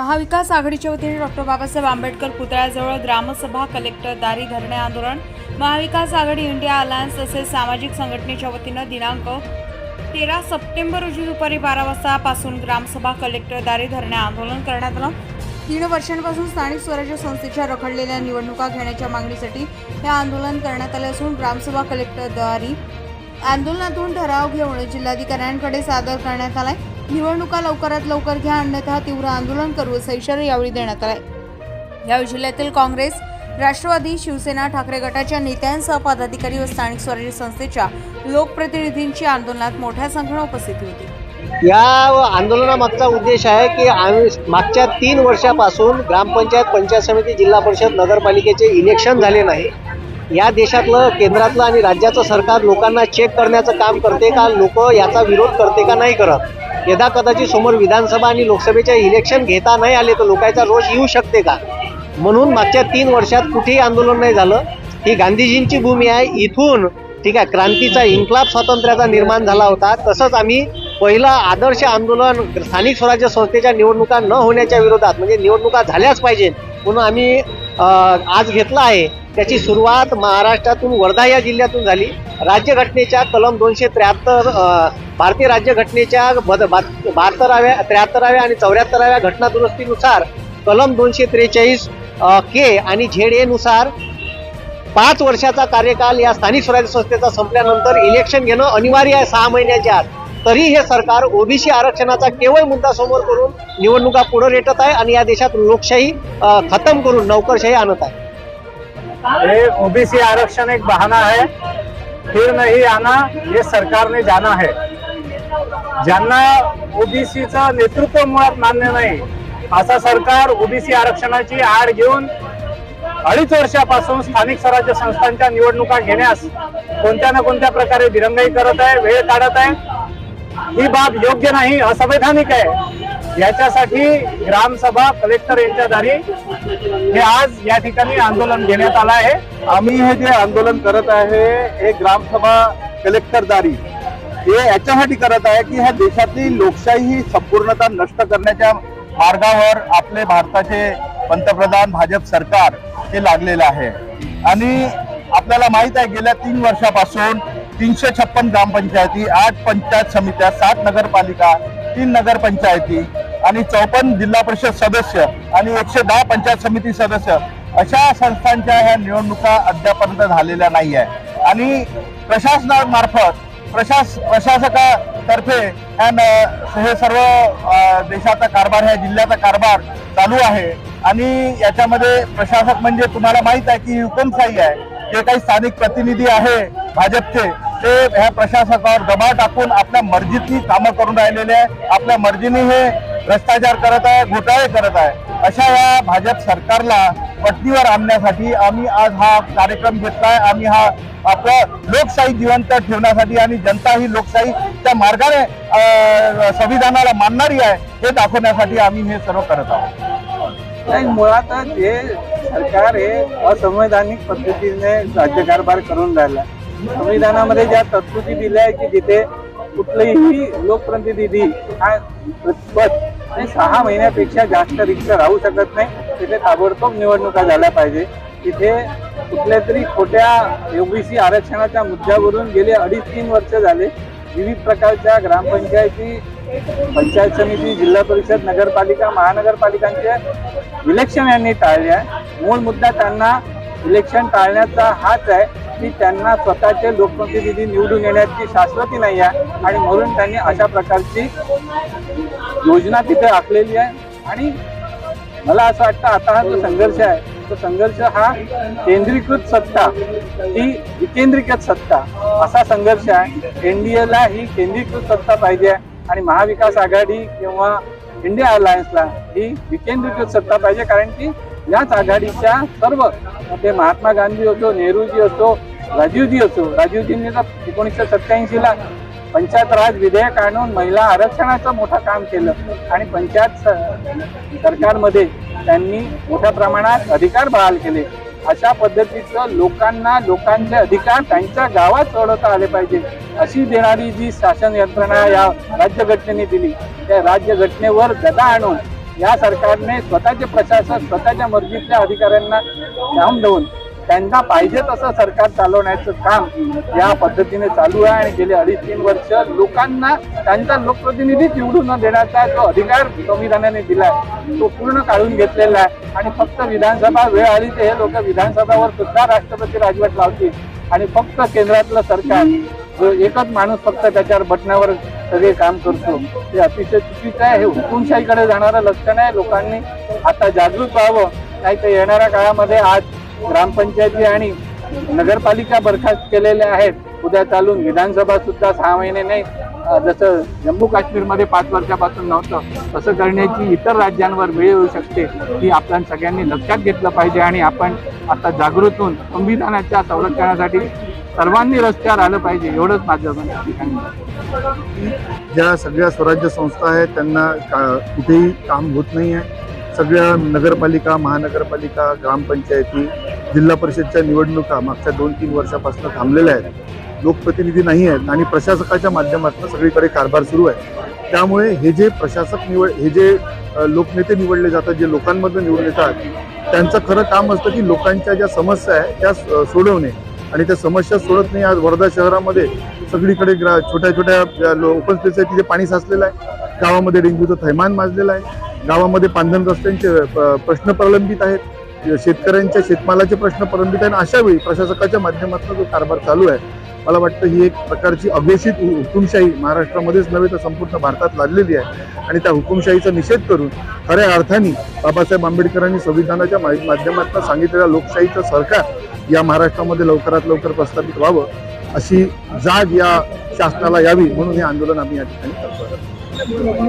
महाविकास आघाडीच्या वतीने डॉक्टर बाबासाहेब आंबेडकर पुतळ्याजवळ ग्रामसभा कलेक्टर दारी धरणे आंदोलन महाविकास आघाडी इंडिया अलायन्स तसेच सामाजिक संघटनेच्या वतीनं दिनांक तेरा सप्टेंबर रोजी दुपारी बारा वाजतापासून ग्रामसभा कलेक्टर दारी धरणे आंदोलन करण्यात आलं. तीन वर्षांपासून स्थानिक स्वराज्य संस्थेच्या रखडलेल्या निवडणुका घेण्याच्या मागणीसाठी हे आंदोलन करण्यात आले असून ग्रामसभा कलेक्टर दारी आंदोलनातून ठराव घेऊन जिल्हाधिकाऱ्यांकडे सादर करण्यात आलाय. निवडणुका लवकरात लवकर घ्या अन्यथा तीव्र आंदोलन करू असा इशारा यावेळी देण्यात आलाय. यावेळी जिल्ह्यातील काँग्रेस राष्ट्रवादी शिवसेना ठाकरे गटाच्या नेत्यांसह पदाधिकारी व स्थानिक स्वराज्य संस्थेच्या लोकप्रतिनिधींची आंदोलनात मोठ्या संख्येने उपस्थिती होती. या आंदोलनामागचा उद्देश आहे की आम्ही मागच्या तीन वर्षापासून ग्रामपंचायत पंचायत समिती जिल्हा परिषद नगरपालिकेचे इलेक्शन झाले नाही. या देशातलं केंद्रातलं आणि राज्याचं सरकार लोकांना चेक करण्याचं काम करते का? लोक याचा विरोध करते का? नाही करत. यदा कदाचित समोर विधानसभा आणि लोकसभेचे इलेक्शन घेता नाही आले तर लोकांचा रोष येऊ शकते का? म्हणून मागच्या तीन वर्षात कुठेही आंदोलन नाही झालं. ही गांधीजींची भूमी आहे. इथून ठीक आहे क्रांतीचा इन्कलाब स्वातंत्र्याचा निर्माण झाला होता. तसंच आम्ही पहिलं आदर्श आंदोलन स्थानिक स्वराज्य संस्थेच्या निवडणुका न होण्याच्या विरोधात म्हणजे निवडणुका झाल्याच पाहिजे म्हणून आम्ही आज घेतला आहे. त्याची सुरुवात महाराष्ट्रातून वर्धा या जिल्ह्यातून झाली. राज्यघटनेच्या कलम दोनशे त्र्याहत्तर भारतीय राज्यघटनेच्या बद बहात्तराव्या त्र्याहत्तराव्या आणि चौऱ्याहत्तराव्या घटना दुरुस्तीनुसार कलम दोनशे त्रेचाळीस के आणि झेड एनुसार पाच वर्षाचा कार्यकाल या स्थानिक स्वराज्य संस्थेचा संपल्यानंतर इलेक्शन घेणं अनिवार्य आहे सहा महिन्याच्या आत. तरी हे सरकार ओबीसी आरक्षणाचा केवळ मुद्दा समोर करून निवडणुका पुढे रेटत आहे आणि या देशात लोकशाही खतम करून नोकरशाही आणत आहे. ये ओबीसी आरक्षण एक बहाना है फिर नहीं आना ये सरकारने जाना है. ज्यांना ओबीसीचं नेतृत्व मुळात मान्य नाही असा सरकार ओबीसी आरक्षणाची आड घेऊन अडीच वर्षापासून स्थानिक स्वराज्य संस्थांच्या निवडणुका घेण्यास कोणत्या ना कोणत्या प्रकारे दिरंगाई करत आहे वेळ काढत आहे ही बाब योग्य नाही असंवैधानिक आहे. याच्यासाठी ग्रामसभा कलेक्टर यांच्या दारी हे आज या ठिकाणी आंदोलन घेण्यात आलं आहे. आम्ही हे जे आंदोलन करत आहे हे ग्रामसभा कलेक्टर दारी हे याच्यासाठी करत आहे की ह्या देशातली लोकशाही ही संपूर्णता नष्ट करण्याच्या मार्गावर आपले भारताचे पंतप्रधान भाजप सरकार हे लागलेलं आहे. आणि आपल्याला माहीत आहे गेल्या तीन वर्षापासून तीनशे छप्पन ग्रामपंचायती आठ पंचायत समित्या सात नगरपालिका तीन नगरपंचायती आणि चौपन्न जिल्हा परिषद सदस्य आणि एकशे दहा पंचायत समिती सदस्य अशा संस्थांच्या ह्या निवडणुका अद्यापर्यंत झालेल्या नाही आहे आणि प्रशासनामार्फत प्रशास प्रशासकातर्फे न- हे सर्व देशाचा कारभार ह्या जिल्ह्याचा कारभार चालू आहे. आणि याच्यामध्ये प्रशासक म्हणजे तुम्हाला माहीत आहे की ही हुकुमशाही आहे. जे काही स्थानिक प्रतिनिधी आहे भाजपचे ते ह्या प्रशासकावर दबाव टाकून आपल्या मर्जीतली कामं करून राहिलेले आहे. आपल्या मर्जीने हे भ्रष्टाचार करत आहे घोटाळे करत आहे. अशा या भाजप सरकारला पटणीवर आणण्यासाठी आम्ही आज हा कार्यक्रम घेतलाय. आम्ही हा आपलं लोकशाही जिवंत ठेवण्यासाठी आणि जनता ही लोकशाही त्या मार्गाने संविधानाला मानणारी आहे हे दाखवण्यासाठी आम्ही हे सर्व करत आहोत. नाही मुळातच हे सरकार हे असंवैधानिक पद्धतीने राज्यकारभार करून राहिला संविधानामध्ये ज्या तरतुदी दिल्या आहे की जिथे कुठलेही लोकप्रतिनिधी हा पद सहा महिन्यापेक्षा जास्त रिक्त राहू शकत नाही तिथे ताबडतोब निवडणुका झाल्या पाहिजे. तिथे कुठल्या तरी खोट्या ओबीसी आरक्षणाच्या मुद्द्यावरून गेले अडीच तीन वर्ष झाले. विविध प्रकारच्या ग्रामपंचायती पंचायत समिती जिल्हा परिषद नगरपालिका महानगरपालिकांचे इलेक्शन यांनी टाळले आहे. मूळ मुद्दा त्यांना इलेक्शन टाळण्याचा हाच आहे. की त्यांना स्वतःचे लोकप्रतिनिधी निवडून येण्याची शाश्वती नाही आहे आणि म्हणून त्यांनी अशा प्रकारची योजना तिथे आखलेली आहे. आणि मला असं वाटतं आता हा जो संघर्ष आहे तो संघर्ष हा केंद्रीकृत सत्ता ही विकेंद्रीकृत सत्ता असा संघर्ष आहे. एनडीएला ही केंद्रीकृत सत्ता पाहिजे आणि महाविकास आघाडी किंवा इंडिया अलायन्सला ही विकेंद्रीकृत सत्ता पाहिजे. कारण की याच आघाडीच्या सर्व ते महात्मा गांधी असो नेहरूजी असो राजीवजी असो राजीवजींनी तर एकोणीसशे सत्याऐंशीला पंचायत राज विधेयक आणून महिला आरक्षणाचं मोठं काम केलं. आणि पंचायत स- सरकारमध्ये त्यांनी मोठ्या प्रमाणात अधिकार बहाल केले. अशा पद्धतीचं लोकांना लोकांचे अधिकार त्यांच्या गावात सोडवता आले पाहिजे अशी देणारी जी शासन यंत्रणा या राज्यघटनेने दिली. त्या राज्यघटनेवर गदा आणून या सरकारने स्वतःचे प्रशासक स्वतःच्या मर्जीतल्या अधिकाऱ्यांना काम देऊन त्यांना पाहिजे तसं सरकार चालवण्याचं काम या पद्धतीने चालू आहे आणि गेले अडीच तीन वर्ष लोकांना त्यांचा लोकप्रतिनिधी निवडून न देण्याचा जो अधिकार संविधानाने दिलाय तो पूर्ण काढून घेतलेला आहे. आणि फक्त विधानसभा वेळ आली ते हे लोक विधानसभावर सुद्धा राष्ट्रपती राजवट लावतील आणि फक्त केंद्रातलं सरकार जो एकच माणूस फक्त त्याच्यावर बटणावर सगळे काम करतो ते अतिशय चुकीचं आहे. हे हुकुमशाहीकडे जाणारं लक्षण आहे. लोकांनी आता जागृत व्हावं. नाही तर येणाऱ्या काळामध्ये आज ग्रामपंचायती आणि नगरपालिका बरखास्त केलेल्या आहेत. उद्या चालून विधानसभा सुद्धा सहा महिने नाही. जसं जम्मू काश्मीरमध्ये पाच वर्षापासून नव्हतं तसं करण्याची इतर राज्यांवर वेळ येऊ शकते ही आपण सगळ्यांनी लक्षात घेतलं पाहिजे. आणि आपण आता जागृत होऊन संविधानाच्या संरक्षणासाठी सर्वांनी रस्त्यावर आलं पाहिजे एवढंच माझं ज्या सगळ्या स्वराज्य संस्था आहेत त्यांना का- कुठेही काम होत नाही आहे सगळ्या नगरपालिका महानगरपालिका ग्रामपंचायती जिल्हा परिषदच्या निवडणुका मागच्या दोन तीन वर्षापासून थांबलेल्या आहेत. लोकप्रतिनिधी नाही आहेत आणि प्रशासकाच्या माध्यमातून सगळीकडे कारभार सुरू आहे. त्यामुळे हे जे प्रशासक निवड हे जे लोकनेते निवडले जातात जे लोकांमधून निवडून जातात त्यांचं खरं काम असतं की लोकांच्या ज्या समस्या आहेत त्या सोडवणे. आणि त्या समस्या सोडत नाही. आज वर्धा शहरामध्ये सगळीकडे ग्रा छोट्या छोट्या ओपन स्पेस आहे तिथे पाणी साचलेलं आहे. गावामध्ये डेंग्यूचं थैमान माजलेलं आहे. गावामध्ये पांधन रस्त्यांचे प- प्रश्न प्रलंबित आहेत. शेतकऱ्यांच्या शेतमालाचे प्रश्न प्रलंबित आहेत. आणि प्रशासकाच्या माध्यमातून जो कारभार चालू आहे मला वाटतं ही एक प्रकारची अघोषित हु- हुकुमशाही महाराष्ट्रामध्येच नव्हे तर संपूर्ण भारतात लादलेली आहे. आणि त्या हुकुमशाहीचा निषेध करून खऱ्या अर्थाने बाबासाहेब आंबेडकरांनी संविधानाच्या मा- माध्यमातून सांगितलेल्या लोकशाहीचं सरकार या महाराष्ट्रामध्ये लवकरात लवकर प्रस्थापित व्हावं अशी जाग या शासनाला यावी म्हणून हे आंदोलन आम्ही या ठिकाणी करतो